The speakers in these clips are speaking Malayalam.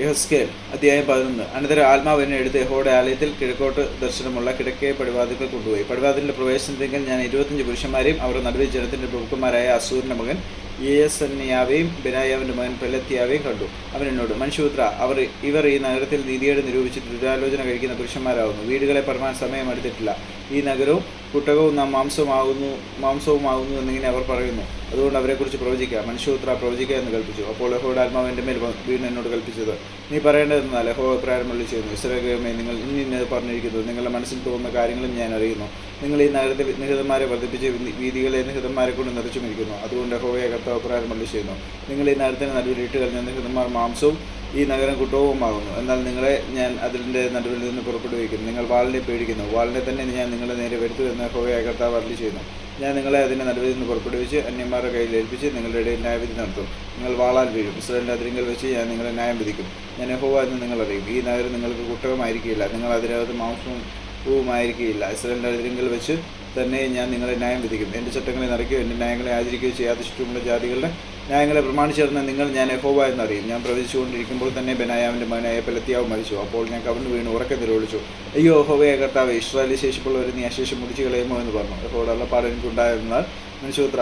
യഹസ്കേൽ അധ്യായം പതിനൊന്ന്. അനന്തരം ആത്മാവിനെ എടുത്ത് യഹോയുടെ ആലയത്തിൽ കിഴക്കോട്ട് ദർശനമുള്ള കിഴക്കേ പടിവാതിൽക്കൽ കൊണ്ടുപോയി. പടിവാതിലിന്റെ പ്രവേശനത്തിങ്കിൽ ഞാൻ ഇരുപത്തഞ്ച് പുരുഷന്മാരെയും അവരുടെ നടുവിൽ ജനത്തിന്റെ പ്രഭുക്കന്മാരായ അസൂരിന്റെ മകൻ യേസന്യാവെയും ബിനായാവിന്റെ മകൻ പെലത്തിയാവെയും കണ്ടു. അവൻ എന്നോട് മനുഷ്യപുത്ര അവർ ഇവർ ഈ നഗരത്തിൽ നീതിയോട് നിരൂപിച്ച് ദുരാലോചന കഴിക്കുന്ന പുരുഷന്മാരാകുന്നു വീടുകളെ പറമാൻ സമയം എടുത്തിട്ടില്ല. ഈ നഗരവും കുട്ടകവും നാം മാംസമാകുന്നു മാംസവുമാകുന്നു എന്നിങ്ങനെ അവർ പറയുന്നു. അതുകൊണ്ട് അവരെക്കുറിച്ച് പ്രവചിക്കുക മനുഷ്യപുത്ര പ്രവചിക്കുക എന്ന് കൽപ്പിച്ചു. അപ്പോൾ ലഹോയുടെ ആത്മാവ് എന്റെ മേൽ വീണ്ടും വീണ് എന്നോട് കൽപ്പിച്ചത് നീ പറയേണ്ടതെന്നാൽ ലഹോ വിളി ചെയ്യുന്നു ഇസ്രഗമേ നിങ്ങൾ ഇനി ഇന്നത് പറഞ്ഞിരിക്കുന്നത് നിങ്ങളുടെ മനസ്സിൽ തോന്നുന്ന കാര്യങ്ങളും ഞാൻ അറിയുന്നു. നിങ്ങൾ ഈ നഗരത്തിൽ നിഹിതന്മാരെ വർദ്ധിപ്പിച്ച് വീതികളെ നിഹിതന്മാരെ കൊണ്ട് നിറച്ചുമിരിക്കുന്നു. അതുകൊണ്ട് യഹോവയെ അഭിപ്രായം വിളി ചെയ്യുന്നു. നിങ്ങൾ ഈ നഗരത്തിന് നടുവിൽ ഇട്ട് കളഞ്ഞ നിഹിതന്മാർ മാംസവും ഈ നഗരം കുട്ടവുമാകുന്നു. എന്നാൽ നിങ്ങളെ ഞാൻ അതിന്റെ നടുവിൽ നിന്ന് പുറപ്പെടുവിക്കുന്നു. നിങ്ങൾ വാളിനെ പേടിക്കുന്നു. വാളിനെ തന്നെ ഞാൻ നിങ്ങളെ നേരെ വരുത്തു എന്ന് ഹോയ കർത്താവ് അരളി ചെയ്യുന്നു. ഞാൻ നിങ്ങളെ അതിന്റെ നടുവിൽ നിന്ന് പുറപ്പെടുവിച്ച് അന്യന്മാരുടെ കയ്യിൽ ഏൽപ്പിച്ച് നിങ്ങളുടെ ഇടയിൽ ന്യായവിധി നടത്തും. നിങ്ങൾ വാളാൽ വീഴും. ഇസ്രായേലിന്റെ അതിരിങ്കൽ വെച്ച് ഞാൻ നിങ്ങളെ ന്യായം വിധിക്കും. ഞാൻ യഹോവ എന്ന് നിങ്ങൾ അറിയും. ഈ നഗരം നിങ്ങൾക്ക് കുട്ടകമായിരിക്കില്ല നിങ്ങൾ അതിനകത്ത് മാംസവും ഇസ്രായേലിന്റെ അതിരങ്കൽ വെച്ച് തന്നെ ഞാൻ നിങ്ങളെ ന്യായം വിധിക്കും. എന്റെ ചട്ടങ്ങളെ നിറയ്ക്കുകയോ എന്റെ ന്യായങ്ങളെ ആചരിക്കുകയോ ചെയ്യാത്ത ഇഷ്ടമുള്ള ജാതികളുടെ ന്യായങ്ങളെ പ്രമാണിച്ചിരുന്ന നിങ്ങൾ ഞാൻ യഹോവ എന്നറിയും. ഞാൻ പ്രവചിച്ചുകൊണ്ടിരിക്കുമ്പോൾ തന്നെ ബെനായാവിന്റെ മകനായ പെലത്തിയാവ് മരിച്ചു. അപ്പോൾ ഞാൻ കവിണ് വീണ് ഉറക്കെ നിരോളിച്ചു അയ്യോ എഹോവയെ കർത്താവ് ഇസ്രായേലി ശേഷിപ്പുള്ളവർ നീ അശേഷം മുടിച്ചു കളയുമോ എന്ന് പറഞ്ഞു. യഹോയുടെ അള്ളപ്പാട് എനിക്കുണ്ടായിരുന്നാൽ മനുഷ്യപുത്ര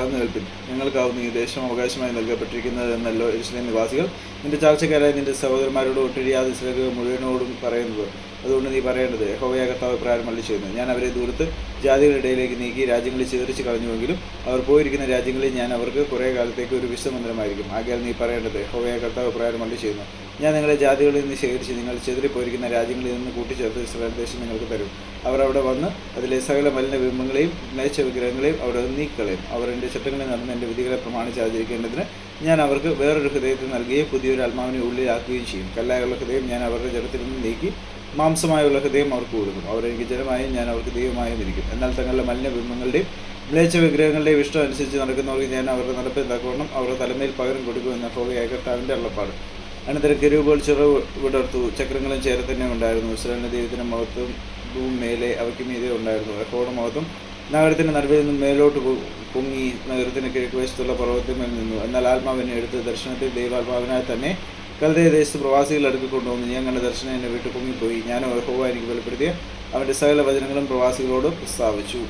അകന്ന് കേൾപ്പിൻ നിങ്ങൾക്കാവുന്ന ഈ ദേശം അവകാശമായി നൽകപ്പെട്ടിരിക്കുന്നത് എന്നല്ലോ ഇസ്ലേം നിവാസികൾ. നിന്റെ ചാർച്ചക്കാരായ നിന്റെ സഹോദരന്മാരോട് ഒട്ടിരിയാതെ ഇസ്രായേൽ മുഴുവനോടും പറയുന്നത് അതുകൊണ്ട് നീ പറയേണ്ടത് യഹോവയ കർത്താവ് പ്രാരം മള്ളി ചെയ്യുന്നു ഞാൻ അവരെ ദൂരത്ത് ജാതികളുടെ ഇടയിലേക്ക് നീക്കി രാജ്യങ്ങളിൽ ചിതറിച്ച് കളഞ്ഞുവെങ്കിലും അവർ പോയിരിക്കുന്ന രാജ്യങ്ങളിൽ ഞാൻ അവർക്ക് കുറേ കാലത്തേക്ക് ഒരു വിശ്വമന്ദിരമായിരിക്കും ആകയാൽ നീ പറയേണ്ടത് യഹോവയ കർത്താവ് മള്ളി ചെയ്യുന്നു ഞാൻ നിങ്ങളെ ജാതികളിൽ നിന്ന് ശേഖരിച്ച് നിങ്ങൾ ചെതിരിപ്പോയിരിക്കുന്ന രാജ്യങ്ങളിൽ നിന്ന് കൂട്ടിച്ചേർത്ത് ഇസ്രായേൽ ദേശം നിങ്ങൾക്ക് തരും. അവർ അവിടെ വന്ന് അതിലെ സകല മലിന ബിംബങ്ങളെയും മേച്ച വിഗ്രഹങ്ങളെയും അവിടെ നീക്കളയും അവർ എന്റെ ചട്ടങ്ങളിൽ നടന്ന് എന്റെ വിധികളെ പ്രമാണിച്ച് ആചരിക്കേണ്ടതിന് ഞാൻ അവർക്ക് വേറൊരു ഹൃദയത്തെ നൽകുകയും പുതിയൊരു ആത്മാവിനെ ഉള്ളിലാക്കുകയും ചെയ്യും. കല്ലായുള്ള ഹൃദയം ഞാൻ അവരുടെ ജലത്തിൽ നിന്ന് നീക്കി മാംസമായുള്ള ഹൃദയം അവർക്ക് കൊടുക്കും അവരെനിക്ക് ജനമായും ഞാൻ അവർക്ക് ദൈവമായും ഇരിക്കും. എന്നാൽ തങ്ങളുടെ മലിന ബിംബങ്ങളുടെയും മ്ലേച്ഛ വിഗ്രഹങ്ങളുടെയും ഇഷ്ടം അനുസരിച്ച് നടക്കുന്നവർക്ക് ഞാൻ അവരുടെ നടപ്പ് തക്കവണ്ണം അവരുടെ തലമേൽ പകരം കൊടുക്കുമെന്ന ഹോവയായ കർത്താവിന്റെ അള്ളപ്പാട്. അനന്തരം കെരൂബുകൾ ചിറവ് വിടർത്തു. ചക്രങ്ങളും ചേരെ തന്നെ ഉണ്ടായിരുന്നു. ഇസ്രായേലിന്റെ ദൈവത്തിന്റെ മഹത്വം ഭൂമി മേലെ അവയ്ക്ക് മീതെ ഉണ്ടായിരുന്നു. യഹോയുടെ മഹത്വം നഗരത്തിന്റെ നടുവിൽ നിന്നും മേലോട്ട് പൊങ്ങി നഗരത്തിന് കിഴക്ക് വശത്തുള്ള പർവതത്തിന്മേൽ നിന്നു. എന്നാൽ ആത്മാവിനെ എടുത്ത് ദർശനത്തിൽ ദൈവാത്മാവിനായി തന്നെ കൽതയ ദേശത്ത് പ്രവാസികൾ അടുക്കി കൊണ്ടുവന്ന് ഞാൻ കണ്ട ദർശനം എന്നെ വീട്ടിൽ പൊങ്ങിപ്പോയി ഞാൻ യഹോവ എനിക്ക് വെളിപ്പെടുത്തിയ അവന്റെ സകല വചനങ്ങളും പ്രവാസികളോട് പ്രസ്താവിച്ചു.